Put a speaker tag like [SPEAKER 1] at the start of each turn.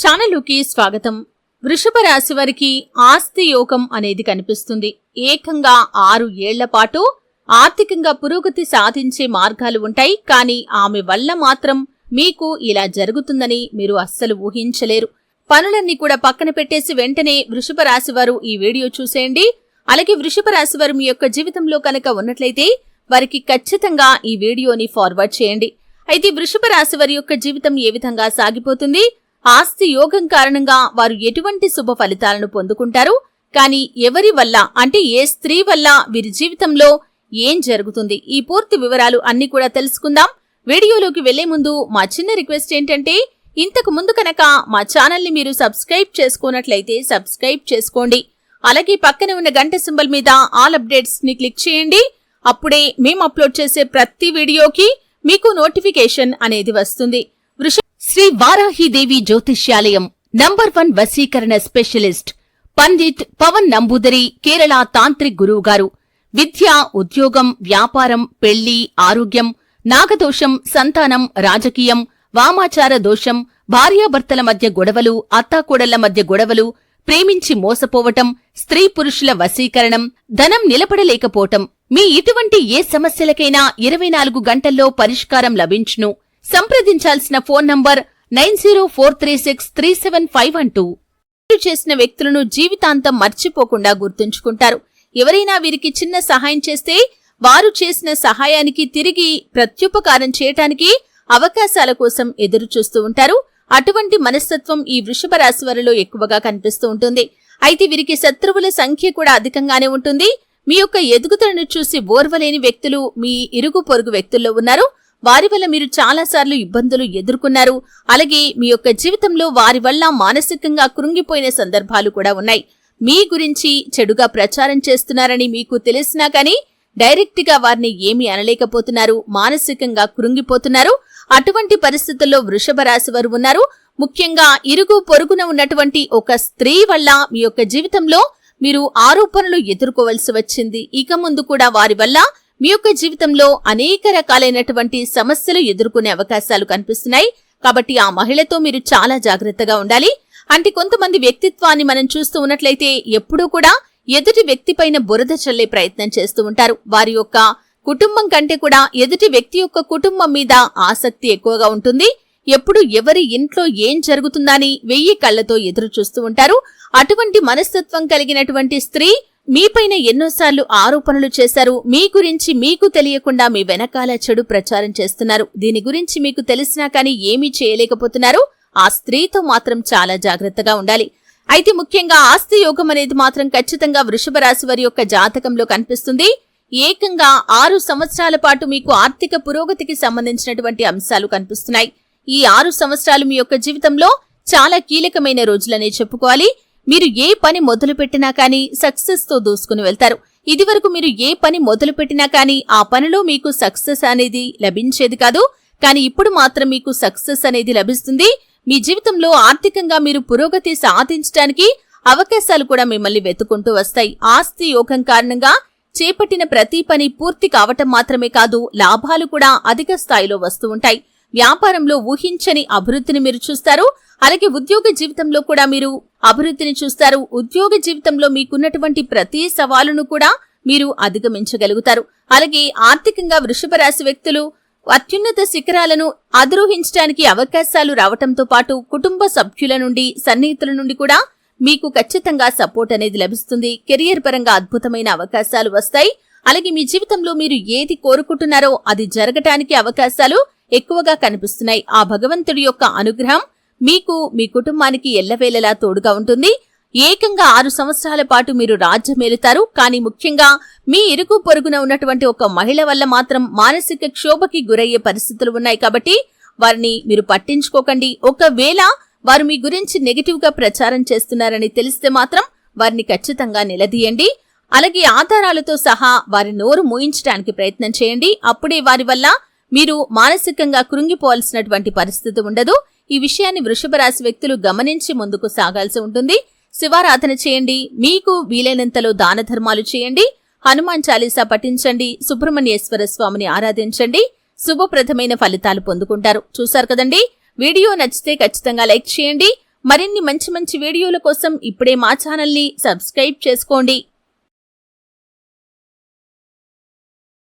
[SPEAKER 1] ఛానలుకి స్వాగతం. వృషభ రాశి వారికి ఆస్తి యోగం అనేది కనిపిస్తుంది. ఏకంగా ఆరు ఏళ్ళ పాటు ఆర్థికంగా పురోగతి సాధించే మార్గాలు ఉంటాయి. కానీ ఆమె వల్ల మాత్రం మీకు ఇలా జరుగుతుందని మీరు అస్సలు ఊహించలేరు. పనులన్నీ కూడా పక్కన పెట్టేసి వెంటనే వృషభ రాశి వారు ఈ వీడియో చూసేయండి. అలాగే వృషభ రాశి వారు మీ యొక్క జీవితంలో కనుక ఉన్నట్లయితే వారికి ఖచ్చితంగా ఈ వీడియోని ఫార్వర్డ్ చేయండి. అయితే వృషభ రాశి వారి యొక్క జీవితం ఏ విధంగా సాగిపోతుంది? ఆస్తి యోగం కారణంగా వారు ఎటువంటి శుభ ఫలితాలను పొందుకుంటారు? కానీ ఎవరి వల్ల అంటే ఏ స్త్రీ వల్ల వీరి జీవితంలో ఏం జరుగుతుంది? ఈ పూర్తి వివరాలు అన్ని కూడా తెలుసుకుందాం. వీడియోలోకి వెళ్ళే ముందు మా చిన్న రిక్వెస్ట్ ఏంటంటే ఇంతకు ముందు కనుక మా ఛానల్ని మీరు సబ్స్క్రైబ్ చేసుకున్నట్లయితే సబ్స్క్రైబ్ చేసుకోండి. అలాగే పక్కన ఉన్న గంట సింబల్ మీద ఆల్ అప్డేట్స్ని క్లిక్ చేయండి. అప్పుడే మేము అప్లోడ్ చేసే ప్రతి వీడియోకి మీకు నోటిఫికేషన్ అనేది వస్తుంది. వృష శ్రీ వారాహిదేవి జ్యోతిష్యాలయం నంబర్ వన్ వశీకరణ స్పెషలిస్ట్ పండిట్ పవన్ నంబూదరి కేరళ తాంత్రిక్ గురువు గారు. విద్య ఉద్యోగం వ్యాపారం పెళ్ళి ఆరోగ్యం నాగదోషం సంతానం రాజకీయం వామాచార దోషం భార్యాభర్తల మధ్య గొడవలు అత్తాకోడళ్ళ మధ్య గొడవలు ప్రేమించి మోసపోవటం స్త్రీ పురుషుల వశీకరణం ధనం నిలబడలేకపోవటం. మీ ఇటువంటి ఏ సమస్యలకైనా ఇరవై నాలుగు గంటల్లో పరిష్కారం లభించును. సంప్రదించాల్సిన phone number nine zero four three six three seven five అంటూ మీరు చేసిన వ్యక్తులను జీవితాంతం మర్చిపోకుండా గుర్తుంచుకుంటారు. ఎవరైనా వీరికి చిన్న సహాయం చేస్తే వారు చేసిన సహాయానికి తిరిగి ప్రత్యుపకారం చేయటానికి అవకాశాల కోసం ఎదురు చూస్తూ ఉంటారు. అటువంటి మనస్తత్వం ఈ వృషభ రాశి వారిలో ఎక్కువగా కనిపిస్తూ ఉంటుంది. అయితే వీరికి శత్రువుల సంఖ్య కూడా అధికంగానే ఉంటుంది. మీ యొక్క ఎదుగుదలను చూసి ఓర్వలేని వ్యక్తులు మీ ఇరుగు పొరుగు వ్యక్తుల్లో ఉన్నారు. వారి వల్ల మీరు చాలాసార్లు ఇబ్బందులు ఎదుర్కొన్నారు. అలాగే మీ యొక్క జీవితంలో వారి వల్ల మానసికంగా కృంగిపోయిన సందర్భాలు కూడా ఉన్నాయి. మీ గురించి చెడుగా ప్రచారం చేస్తున్నారని మీకు తెలిసినా కానీ డైరెక్ట్గా వారిని ఏమీ అనలేకపోతున్నారు. మానసికంగా కృంగిపోతున్నారు. అటువంటి పరిస్థితుల్లో వృషభ రాశి వారు ఉన్నారు. ముఖ్యంగా ఇరుగు పొరుగున ఉన్నటువంటి ఒక స్త్రీ వల్ల మీ యొక్క జీవితంలో మీరు ఆరోపణలు ఎదుర్కోవలసి వచ్చింది. ఇక ముందు కూడా వారి వల్ల మీ యొక్క జీవితంలో అనేక రకాలైనటువంటి సమస్యలు ఎదుర్కొనే అవకాశాలు కనిపిస్తున్నాయి. కాబట్టి ఆ మహిళతో మీరు చాలా జాగ్రత్తగా ఉండాలి. అంటే కొంతమంది వ్యక్తిత్వాన్ని మనం చూస్తూ ఉన్నట్లయితే ఎప్పుడూ కూడా ఎదుటి వ్యక్తిపైన బురద చల్లే ప్రయత్నం చేస్తూ ఉంటారు. వారి యొక్క కుటుంబం కంటే కూడా ఎదుటి వ్యక్తి యొక్క కుటుంబం మీద ఆసక్తి ఎక్కువగా ఉంటుంది. ఎప్పుడు ఎవరి ఇంట్లో ఏం జరుగుతుందని వెయ్యి కళ్ళతో ఎదురు చూస్తూ ఉంటారు. అటువంటి మనస్తత్వం కలిగినటువంటి స్త్రీ మీపైన ఎన్నోసార్లు ఆరోపణలు చేశారు. మీ గురించి మీకు తెలియకుండా మీ వెనకాల చెడు ప్రచారం చేస్తున్నారు. దీని గురించి మీకు తెలిసినా కానీ ఏమీ చేయలేకపోతున్నారు. ఆ స్త్రీతో మాత్రం చాలా జాగ్రత్తగా ఉండాలి. అయితే ముఖ్యంగా ఆస్తి యోగం అనేది మాత్రం ఖచ్చితంగా వృషభ రాశి వారి యొక్క జాతకంలో కనిపిస్తుంది. ఏకంగా ఆరు సంవత్సరాల పాటు మీకు ఆర్థిక పురోగతికి సంబంధించినటువంటి అంశాలు కనిపిస్తున్నాయి. ఈ ఆరు సంవత్సరాలు మీ యొక్క జీవితంలో చాలా కీలకమైన రోజులనే చెప్పుకోవాలి. మీరు ఏ పని మొదలు పెట్టినా కానీ సక్సెస్తో దూసుకుని వెళ్తారు. ఇదివరకు మీరు ఏ పని మొదలు పెట్టినా కానీ ఆ పనిలో మీకు సక్సెస్ అనేది లభించేది కాదు. కానీ ఇప్పుడు మాత్రం మీకు సక్సెస్ అనేది లభిస్తుంది. మీ జీవితంలో ఆర్థికంగా మీరు పురోగతి సాధించడానికి అవకాశాలు కూడా మిమ్మల్ని వెతుకుంటూ వస్తాయి. ఆస్తి యోగం కారణంగా చేపట్టిన ప్రతి పని పూర్తి కావటం మాత్రమే కాదు లాభాలు కూడా అధిక స్థాయిలో వస్తూ ఉంటాయి. వ్యాపారంలో ఊహించని అభివృద్ధిని మీరు చూస్తారు. అలాగే ఉద్యోగ జీవితంలో కూడా మీరు అభివృద్ధిని చూస్తారు. ఉద్యోగ జీవితంలో మీకున్నటువంటి ప్రతి సవాలును కూడా మీరు అధిగమించగలుగుతారు. అలాగే ఆర్థికంగా వృషభ రాశి వ్యక్తులు అత్యున్నత శిఖరాలను అధిరోహించడానికి అవకాశాలు రావటంతో పాటు కుటుంబ సభ్యుల నుండి సన్నిహితుల నుండి కూడా మీకు ఖచ్చితంగా సపోర్ట్ అనేది లభిస్తుంది. కెరియర్ పరంగా అద్భుతమైన అవకాశాలు వస్తాయి. అలాగే మీ జీవితంలో మీరు ఏది కోరుకుంటున్నారో అది జరగటానికి అవకాశాలు ఎక్కువగా కనిపిస్తున్నాయి. ఆ భగవంతుడి యొక్క అనుగ్రహం మీకు మీ కుటుంబానికి ఎల్లవేళలా తోడుగా ఉంటుంది. ఏకంగా ఆరు సంవత్సరాల పాటు మీరు రాజ్యమేలుతారు కానీ ముఖ్యంగా మీ ఇరుకు పొరుగున ఉన్నటువంటి ఒక మహిళ వల్ల మాత్రం మానసిక క్షోభకి గురయ్యే పరిస్థితులు ఉన్నాయి కాబట్టి వారిని మీరు పట్టించుకోకండి. ఒకవేళ వారు మీ గురించి నెగిటివ్గా ప్రచారం చేస్తున్నారని తెలిస్తే మాత్రం వారిని ఖచ్చితంగా నిలదీయండి. అలాగే ఆధారాలతో సహా వారి నోరు మూయించడానికి ప్రయత్నం చేయండి. అప్పుడే వారి వల్ల మీరు మానసికంగా కృంగిపోవాల్సినటువంటి పరిస్థితి ఉండదు. ఈ విషయాన్ని వృషభ రాశి వ్యక్తులు గమనించి ముందుకు సాగాల్సి ఉంటుంది. శివారాధన చేయండి. మీకు వీలైనంతలో దాన ధర్మాలు చేయండి. హనుమాన్ చాలీసా పఠించండి. సుబ్రహ్మణ్యేశ్వర స్వామిని ఆరాధించండి. శుభప్రదమైన ఫలితాలు పొందుకుంటారు. చూశారు కదండి? వీడియో నచ్చితే ఖచ్చితంగా లైక్ చేయండి. మరిన్ని మంచి మంచి వీడియోల కోసం ఇప్పుడే మా ఛానల్ని సబ్స్క్రైబ్ చేసుకోండి.